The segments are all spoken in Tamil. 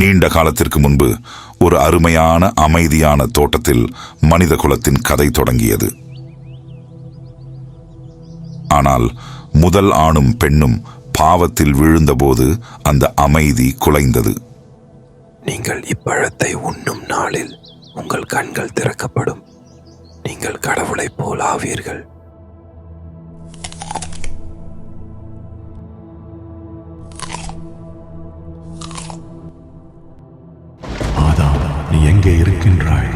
நீண்ட காலத்திற்கு முன்பு ஒரு அருமையான அமைதியான தோட்டத்தில் மனித குலத்தின் கதை தொடங்கியது. ஆனால் முதல் ஆணும் பெண்ணும் பாவத்தில் விழுந்தபோது அந்த அமைதி குலைந்தது. நீங்கள் இப்பழத்தை உண்ணும் நாளில் உங்கள் கண்கள் திறக்கப்படும். நீங்கள் கடவுளைப் போல் ஆவீர்கள். இருக்கின்றாய்.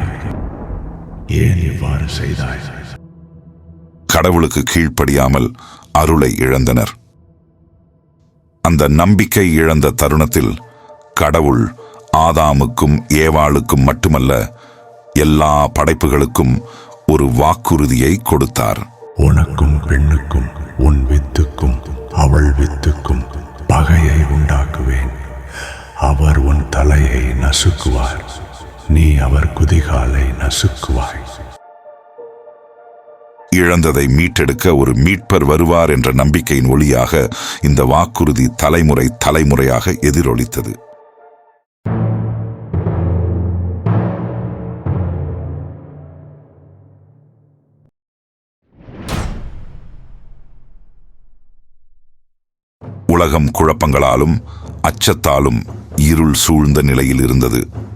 ஏன் இவ்வாறு செய்தாய்? கடவுளுக்கு கீழ்ப்படியாமல் அருளை இழந்தனர். அந்த நம்பிக்கை இழந்த தருணத்தில் கடவுள் ஆதாமுக்கும் ஏவாளுக்கும் மட்டுமல்ல எல்லா படைப்புகளுக்கும் ஒரு வாக்குறுதியை கொடுத்தார். உனக்கும் பெண்ணுக்கும் உன் வித்துக்கும் அவள் வித்துக்கும் பகையை உண்டாக்குவேன். அவர் உன் தலையை நசுக்குவார். நீ அவர் குதிகாலை நசுக்குவாய். இழந்ததை மீட்டெடுக்க ஒரு மீட்பர் வருவார் என்ற நம்பிக்கையின் ஒளியாக இந்த வாக்குறுதி தலைமுறை தலைமுறையாக எதிரொலித்தது. உலகம் குழப்பங்களாலும் அச்சத்தாலும் இருள் சூழ்ந்த நிலையில் இருந்தது.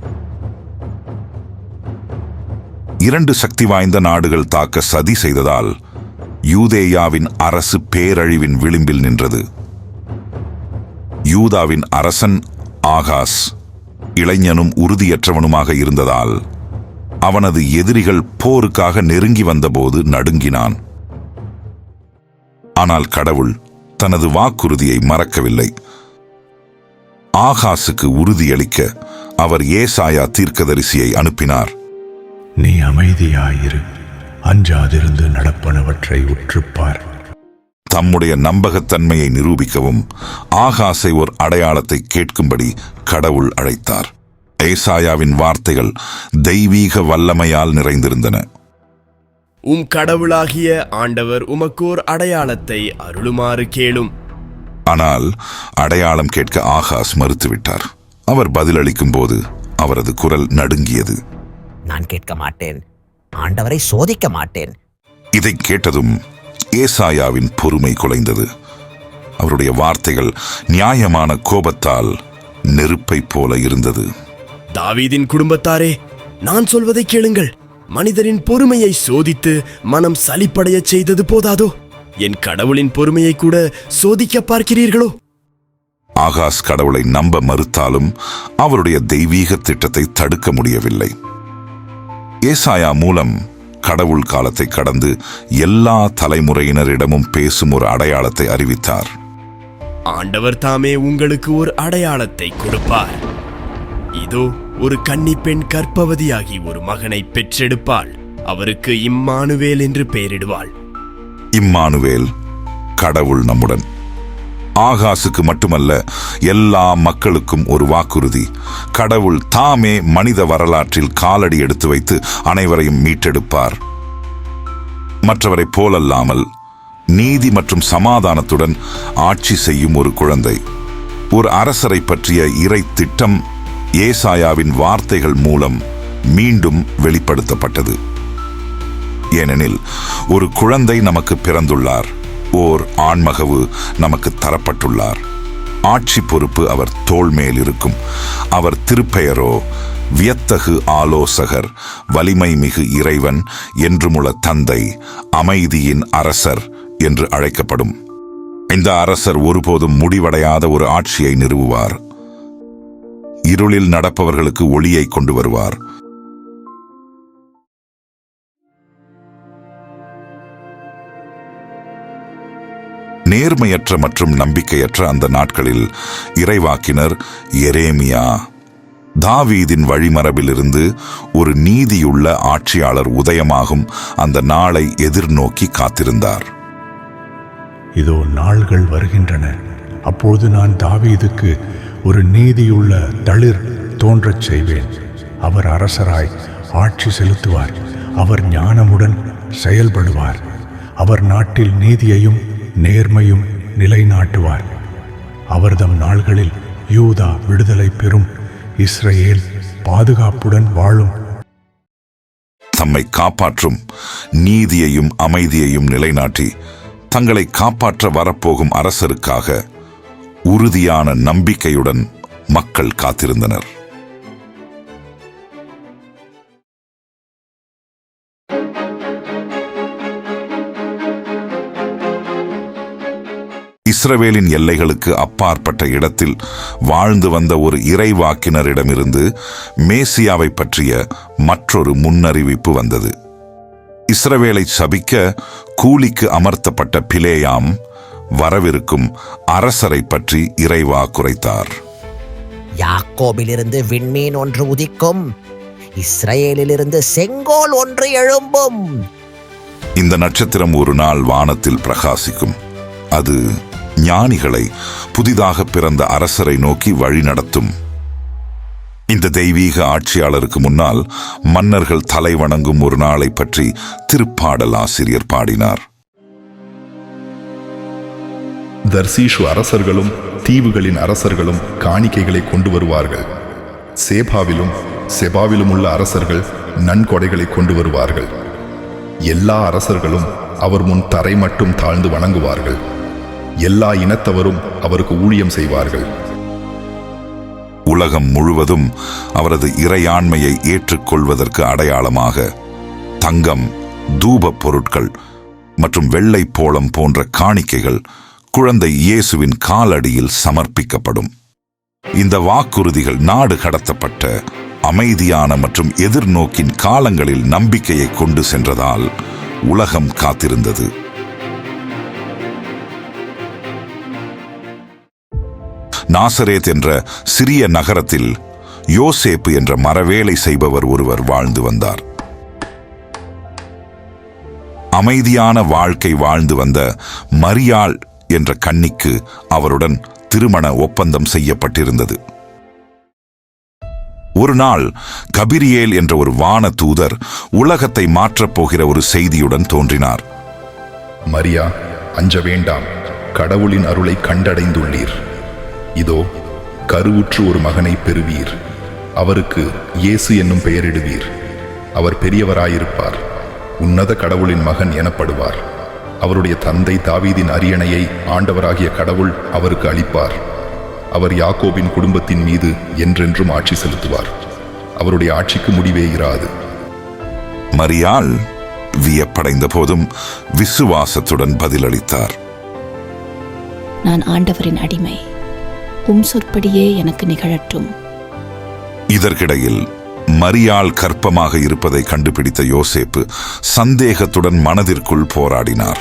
இரண்டு சக்தி வாய்ந்த நாடுகள் தாக்க சதி செய்ததால் யூதேயாவின் அரசு பேரழிவின் விளிம்பில் நின்றது. யூதாவின் அரசன் ஆகாஸ் இளைஞனும் உறுதியற்றவனுமாக இருந்ததால் அவனது எதிரிகள் போருக்காக நெருங்கி வந்தபோது நடுங்கினான். ஆனால் கடவுள் தனது வாக்குறுதியை மறக்கவில்லை. ஆகாசுக்கு உறுதியளிக்க அவர் ஏசாயா தீர்க்கதரிசியை அனுப்பினார். நீ அமைதியாயிரு. அஞ்சாதிருந்து நடப்பனவற்றை உற்றுப்பார். தம்முடைய நம்பகத்தன்மையை நிரூபிக்கவும் ஆகாசை ஒரு அடையாளத்தை கேட்கும்படி கடவுள் அழைத்தார். ஏசாயாவின் வார்த்தைகள் தெய்வீக வல்லமையால் நிறைந்திருந்தன. உம் கடவுளாகிய ஆண்டவர் உமக்கோர் அடையாளத்தை அருளுமாறு கேளும். ஆனால் அடையாளம் கேட்க ஆகாஸ் மறுத்துவிட்டார். அவர் பதிலளிக்கும் போது அவரது குரல் நடுங்கியது. நான் கேட்க மாட்டேன். ஆண்டவரை சோதிக்க மாட்டேன். இதை கேட்டதும் ஏசாயாவின் பொறுமை குலைந்தது. அவருடைய வார்த்தைகள் நியாயமான கோபத்தால் நெருப்பைப் போல இருந்தது. தாவீதின் குடும்பத்தாரே நான் சொல்வதை கேளுங்கள். மனிதரின் பொறுமையை சோதித்து மனம் சலிப்படையச் செய்தது போதாதோ? என் கடவுளின் பொறுமையை கூட சோதிக்க பார்க்கிறீர்களோ? ஆகாஸ் கடவுளை நம்ப மறுத்தாலும் அவருடைய தெய்வீக திட்டத்தை தடுக்க முடியவில்லை. ஏசாயா மூலம் கடவுள் காலத்தை கடந்து எல்லா தலைமுறையினரிடமும் பேசும் ஒரு அடையாளத்தை அறிவித்தார். ஆண்டவர் தாமே உங்களுக்கு ஒரு அடையாளத்தை கொடுப்பார். இதோ ஒரு கன்னிப் பெண் கர்ப்பவதியாகி ஒரு மகனை பெற்றெடுப்பாள். அவருக்கு இம்மானுவேல் என்று பெயரிடுவாள். இம்மானுவேல் கடவுள் நம்முடன். ஆகாசுக்கு மட்டுமல்ல எல்லா மக்களுக்கும் ஒரு வாக்குறுதி. கடவுள் தாமே மனித வரலாற்றில் காலடி எடுத்து வைத்து அனைவரையும் மீட்டெடுப்பார். மற்றவரைப் போலல்லாமல் நீதி மற்றும் சமாதானத்துடன் ஆட்சி செய்யும் ஒரு குழந்தை. ஒரு அரசரை பற்றிய இறை திட்டம் ஏசாயாவின் வார்த்தைகள் மூலம் மீண்டும் வெளிப்படுத்தப்பட்டது. ஏனெனில் ஒரு குழந்தை நமக்கு பிறந்துள்ளார். ஓர் ஆண்மகவு நமக்கு தரப்பட்டுள்ளார். ஆட்சி பொறுப்பு அவர் தோல் மேல் இருக்கும். அவர் திருப்பெயரோ வியத்தகு ஆலோசகர் வலிமை மிகு இறைவன் என்றுமுள்ள தந்தை அமைதியின் அரசர் என்று அழைக்கப்படும். இந்த அரசர் ஒருபோதும் முடிவடையாத ஒரு ஆட்சியை நிறுவுவார். இருளில் நடப்பவர்களுக்கு ஒளியை கொண்டு வருவார். நேர்மையற்ற மற்றும் நம்பிக்கையற்ற அந்த நாட்களில் இறைவாக்கினர் எரேமியா தாவீதின் வழிமரபிலிருந்து ஒரு நீதியுள்ள ஆட்சியாளர் உதயமாகும் அந்த நாளை எதிர்நோக்கி காத்திருந்தார். இதோ நாள்கள் வருகின்றன. அப்போது நான் தாவீதுக்கு ஒரு நீதியுள்ள தளிர் தோன்றச் செய்வேன். அவர் அரசராய் ஆட்சி செலுத்துவார். அவர் ஞானமுடன் செயல்படுவார். அவர் நாட்டில் நீதியையும் நேர்மையும் நிலைநாட்டுவார். அவர்தம் நாள்களில் யூதா விடுதலை பெறும் இஸ்ரேல் பாதுகாப்புடன் வாழும். தம்மை காப்பாற்றும் நீதியையும் அமைதியையும் நிலைநாட்டி தங்களை காப்பாற்ற வரப்போகும் அரசருக்காக உறுதியான நம்பிக்கையுடன் மக்கள் காத்திருந்தனர். இஸ்ரவேலின் எல்லைகளுக்கு அப்பாற்பட்ட இடத்தில் வாழ்ந்து வந்த ஒரு இறைவாக்கினரிடமிருந்து மேசியாவை பற்றிய மற்றொரு முன்னறிவிப்பு வந்தது. இஸ்ரவேலை சபிக்க கூலிக்கு அமர்த்தப்பட்ட பிலேயாம் வரவிருக்கும் அரசரை பற்றி இறைவா குறைத்தார். யாக்கோபிலிருந்து விண்மீன் ஒன்று உதிக்கும் இஸ்ரேலிலிருந்து செங்கோல் ஒன்று எழும்பும். இந்த நட்சத்திரம் ஒரு நாள் வானத்தில் பிரகாசிக்கும். அது ஞானிகளை புதிதாக பிறந்த அரசரை நோக்கி வழிநடத்தும் இந்த தெய்வீக ஆட்சியாளருக்கு முன்னால் மன்னர்கள் தலை வணங்கும் ஒரு நாளை பற்றி திருப்பாடல் ஆசிரியர் பாடினார். தர்சீஷு அரசர்களும் தீவுகளின் அரசர்களும் காணிக்கைகளை கொண்டு வருவார்கள். சேபாவிலும் செபாவிலும் உள்ள அரசர்கள் நன்கொடைகளை கொண்டு வருவார்கள். எல்லா அரசர்களும் அவர் முன் தரை மட்டும் தாழ்ந்து வணங்குவார்கள். எல்லா இனத்தவரும் அவருக்கு ஊழியம் செய்வார்கள். உலகம் முழுவதும் அவரது இறையாண்மையை ஏற்றுக்கொள்வதற்கு அடையாளமாக தங்கம் தூபப் பொருட்கள் மற்றும் வெள்ளை போளம் போன்ற காணிக்கைகள் குழந்தை இயேசுவின் காலடியில் சமர்ப்பிக்கப்படும். இந்த வாக்குறுதிகள் நாடு கடத்தப்பட்ட அமைதியான மற்றும் எதிர்நோக்கின் காலங்களில் நம்பிக்கையை கொண்டு சென்றதால் உலகம் காத்திருந்தது. நாசரேத் என்ற சிறிய நகரத்தில் யோசேப்பு என்ற மரவேலை செய்பவர் ஒருவர் வாழ்ந்து வந்தார். அமைதியான வாழ்க்கை வாழ்ந்து வந்த மரியாள் என்ற கன்னிக்கு அவருடன் திருமண ஒப்பந்தம் செய்யப்பட்டிருந்தது. ஒரு நாள் கபிரியேல் என்ற ஒரு வான தூதர் உலகத்தை மாற்றப் போகிற ஒரு செய்தியுடன் தோன்றினார். மரியா அஞ்ச வேண்டாம். கடவுளின் அருளை கண்டடைந்துள்ளீர். இதோ கருவுற்று ஒரு மகனை பெறுவீர். அவருக்கு இயேசு என்னும் பெயரிடுவீர். அவர் பெரியவராயிருப்பார். உன்னத கடவுளின் மகன் எனப்படுவார். அவருடைய தந்தை தாவீதின் அரியணையை ஆண்டவராகிய கடவுள் அவருக்கு அளிப்பார். அவர் யாக்கோபின் குடும்பத்தின் மீது என்றென்றும் ஆட்சி செலுத்துவார். அவருடைய ஆட்சிக்கு முடிவே இராது. மரியாள் வியப்படைந்த போதும் விசுவாசத்துடன் பதிலளித்தார். நான் ஆண்டவரின் அடிமை. உம் சொற்படியே எனக்கு நிகழட்டும். இதற்கிடையில் மரியாள் கற்பமாக இருப்பதை கண்டுபிடித்த யோசேப்பு சந்தேகத்துடன் மனதிற்குள் போராடினார்.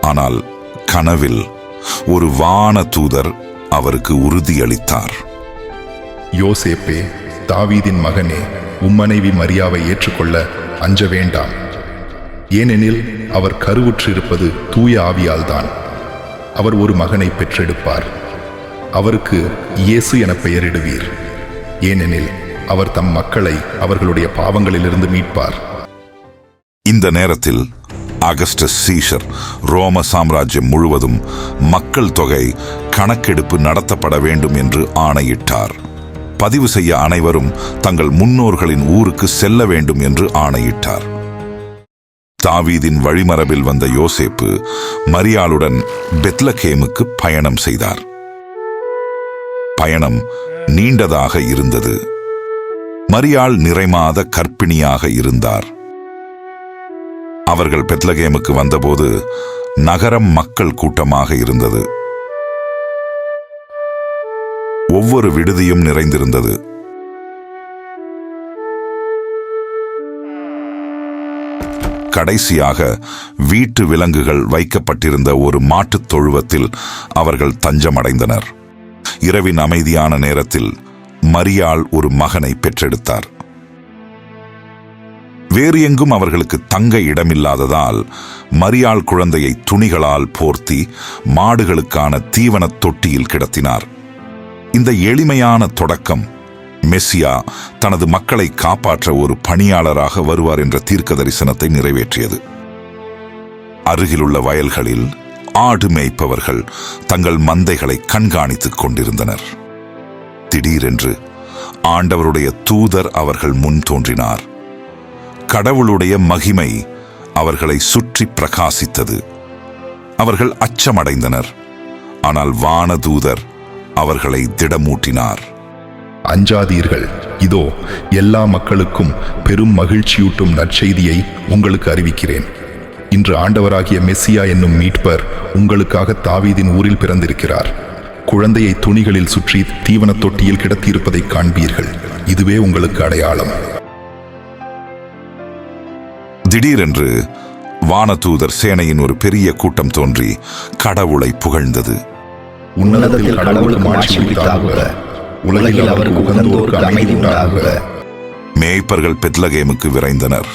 ஆனால் கனவில் ஒரு வான தூதர் அவருக்கு உறுதியளித்தார். யோசேப்பே தாவீதின் மகனே உம்மனைவி மரியாவை ஏற்றுக்கொள்ள அஞ்ச வேண்டாம். ஏனெனில் அவர் கருவுற்றிருப்பது தூய ஆவியால்தான். அவர் ஒரு மகனை பெற்றெடுப்பார். அவருக்கு இயேசு என பெயரிடுவீர். ஏனெனில் அவர் தம் மக்களை அவர்களுடைய பாவங்களிலிருந்து மீட்பார். இந்த நேரத்தில் அகஸ்டஸ் சீஷர் ரோம சாம்ராஜ்யம் முழுவதும் மக்கள் தொகை கணக்கெடுப்பு நடத்தப்பட வேண்டும் என்று ஆணையிட்டார். பதிவு செய்ய அனைவரும் தங்கள் முன்னோர்களின் ஊருக்கு செல்ல வேண்டும் என்று ஆணையிட்டார். தாவீதின் வழிமரபில் வந்த யோசேப்பு மரியாளுடன் பெத்லகேமுக்கு பயணம் செய்தார். பயணம் நீண்டதாக இருந்தது. மரியாள் நிறைமாத கர்ப்பிணியாக இருந்தார். அவர்கள் பெத்லகேமுக்கு வந்தபோது நகரம் மக்கள் கூட்டமாக இருந்தது. ஒவ்வொரு விடுதியும் நிறைந்திருந்தது. கடைசியாக வீட்டு விலங்குகள் வைக்கப்பட்டிருந்த ஒரு மாட்டுத் தொழுவத்தில் அவர்கள் தஞ்சமடைந்தனர். இரவின் அமைதியான நேரத்தில் மரியாள் ஒரு மகனை பெற்றெடுத்தார். வேறு எங்கும் அவர்களுக்கு தங்க இடமில்லாததால் மரியாள் குழந்தையை துணிகளால் போர்த்தி மாடுகளுக்கான தீவனத் தொட்டியில் கிடத்தினார். இந்த எளிமையான தொடக்கம் மெஸ்ஸியா தனது மக்களை காப்பாற்ற ஒரு பணியாளராக வருவார் என்ற தீர்க்க தரிசனத்தை நிறைவேற்றியது. அருகிலுள்ள வயல்களில் ஆடு மேய்ப்பவர்கள் தங்கள் மந்தைகளை கண்காணித்துக் கொண்டிருந்தனர். திடீரென்று ஆண்டவருடைய தூதர் அவர்கள் முன் தோன்றினார். கடவுளுடைய மகிமை அவர்களை சுற்றி பிரகாசித்தது. அவர்கள் அச்சமடைந்தனர். ஆனால் வானதூதர் அவர்களை திடமூட்டினார். அஞ்சாதீர்கள். இதோ எல்லா மக்களுக்கும் பெரும் மகிழ்ச்சியூட்டும் நற்செய்தியை உங்களுக்கு அறிவிக்கிறேன். இன்று ஆண்டவராகிய மெஸ்ஸியா என்னும் மீட்பர் உங்களுக்காக தாவீதின் ஊரில் பிறந்திருக்கிறார். குழந்தையை துணிகளில் சுற்றி தீவனத் தொட்டியில் கிடத்தியிருப்பதை காண்பீர்கள். இதுவே உங்களுக்கு அடையாளம். திடீரென்று வானதூதர் சேனையின் ஒரு பெரிய கூட்டம் தோன்றி கடவுளை புகழ்ந்தது. உன்னதத்தில் கடவுளுக்கு மாட்சி உரித்தாகுக உலகில் அவருக்கு உகந்தோருக்கு அமைதி உண்டாகுக. மேய்ப்பர்கள் பெத்லகேமுக்கு விரைந்தனர்.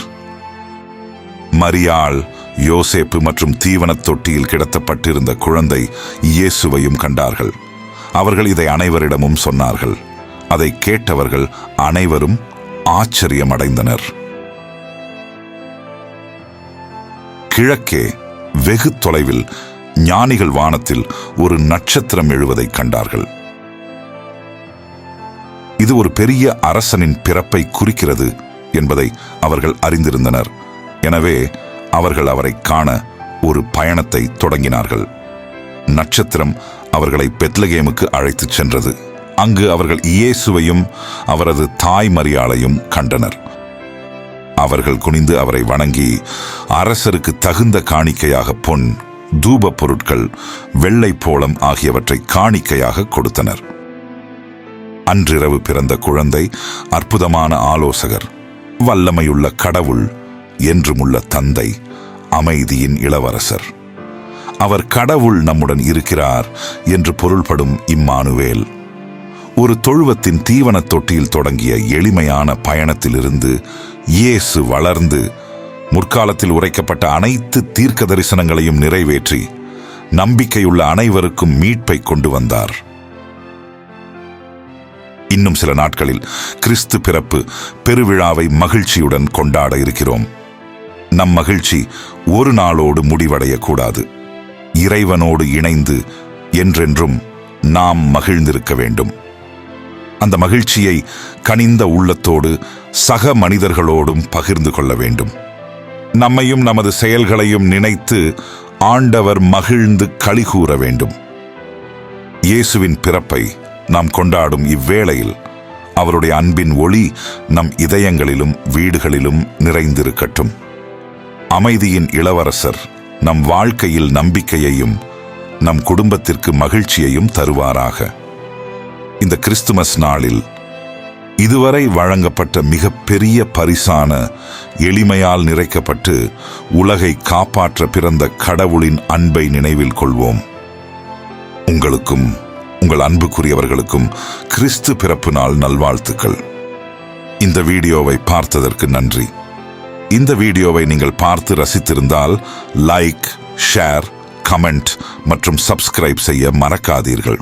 மரியாள் யோசேப்பு மற்றும் தீவனத் தொட்டியில் கிடத்தப்பட்டிருந்த குழந்தை இயேசுவையும் கண்டார்கள். அவர்கள் இதை அனைவரிடமும் சொன்னார்கள். அதை கேட்டவர்கள் அனைவரும் ஆச்சரியமடைந்தனர். கிழக்கே வெகு தொலைவில் ஞானிகள் வானத்தில் ஒரு நட்சத்திரம் எழுவதை கண்டார்கள். இது ஒரு பெரிய அரசனின் பிறப்பை குறிக்கிறது என்பதை அவர்கள் அறிந்திருந்தனர். எனவே அவர்கள் அவரை காண ஒரு பயணத்தை தொடங்கினார்கள். நட்சத்திரம் அவர்களை பெத்லகேமுக்கு அழைத்துச் சென்றது. அங்கு அவர்கள் இயேசுவையும் அவரது தாய் மரியாளையும் கண்டனர். அவர்கள் குனிந்து அவரை வணங்கி அரசருக்கு தகுந்த காணிக்கையாக பொன் தூபப் பொருட்கள் வெள்ளை போளம் ஆகியவற்றை காணிக்கையாக கொடுத்தனர். அன்றிரவு பிறந்த குழந்தை அற்புதமான ஆலோசகர் வல்லமையுள்ள கடவுள் என்றுமுள்ள தந்தை அமைதியின் இளவரசர். அவர் கடவுள் நம்முடன் இருக்கிறார் என்று பொருள்படும் இம்மானுவேல். ஒரு தொழுவத்தின் தீவனத் தொட்டியில் தொடங்கிய எளிமையான பயணத்திலிருந்து இயேசு வளர்ந்து முற்காலத்தில் உரைக்கப்பட்ட அனைத்து தீர்க்க தரிசனங்களையும் நிறைவேற்றி நம்பிக்கையுள்ள அனைவருக்கும் மீட்பை கொண்டு வந்தார். இன்னும் சில நாட்களில் கிறிஸ்து பிறப்பு பெருவிழாவை மகிழ்ச்சியுடன் கொண்டாட இருக்கிறோம். நம் மகிழ்ச்சி ஒரு நாளோடு முடிவடையக்கூடாது. இறைவனோடு இணைந்து என்றென்றும் நாம் மகிழ்ந்திருக்க வேண்டும். அந்த மகிழ்ச்சியை கனிந்த உள்ளத்தோடு சக மனிதர்களோடும் பகிர்ந்து கொள்ள வேண்டும். நம்மையும் நமது செயல்களையும் நினைத்து ஆண்டவர் மகிழ்ந்து களிகூற வேண்டும். இயேசுவின் பிறப்பை நாம் கொண்டாடும் இவ்வேளையில் அவருடைய அன்பின் ஒளி நம் இதயங்களிலும் வீடுகளிலும் நிறைந்திருக்கட்டும். அமைதியின் இளவரசர் நம் வாழ்க்கையில் நம்பிக்கையையும் நம் குடும்பத்திற்கு மகிழ்ச்சியையும் தருவாராக. இந்த கிறிஸ்துமஸ் நாளில் இதுவரை வழங்கப்பட்ட மிகப்பெரிய பரிசான எளிமையால் நிறைக்கப்பட்டு உலகை காப்பாற்ற பிறந்த கடவுளின் அன்பை நினைவில் கொள்வோம். உங்களுக்கும் உங்கள் அன்புக்குரியவர்களுக்கும் கிறிஸ்து பிறப்பு நாள் நல்வாழ்த்துக்கள். இந்த வீடியோவை பார்த்ததற்கு நன்றி. இந்த வீடியோவை நீங்கள் பார்த்து ரசித்திருந்தால் லைக் ஷேர் கமெண்ட் மற்றும் சப்ஸ்கிரைப் செய்ய மறக்காதீர்கள்.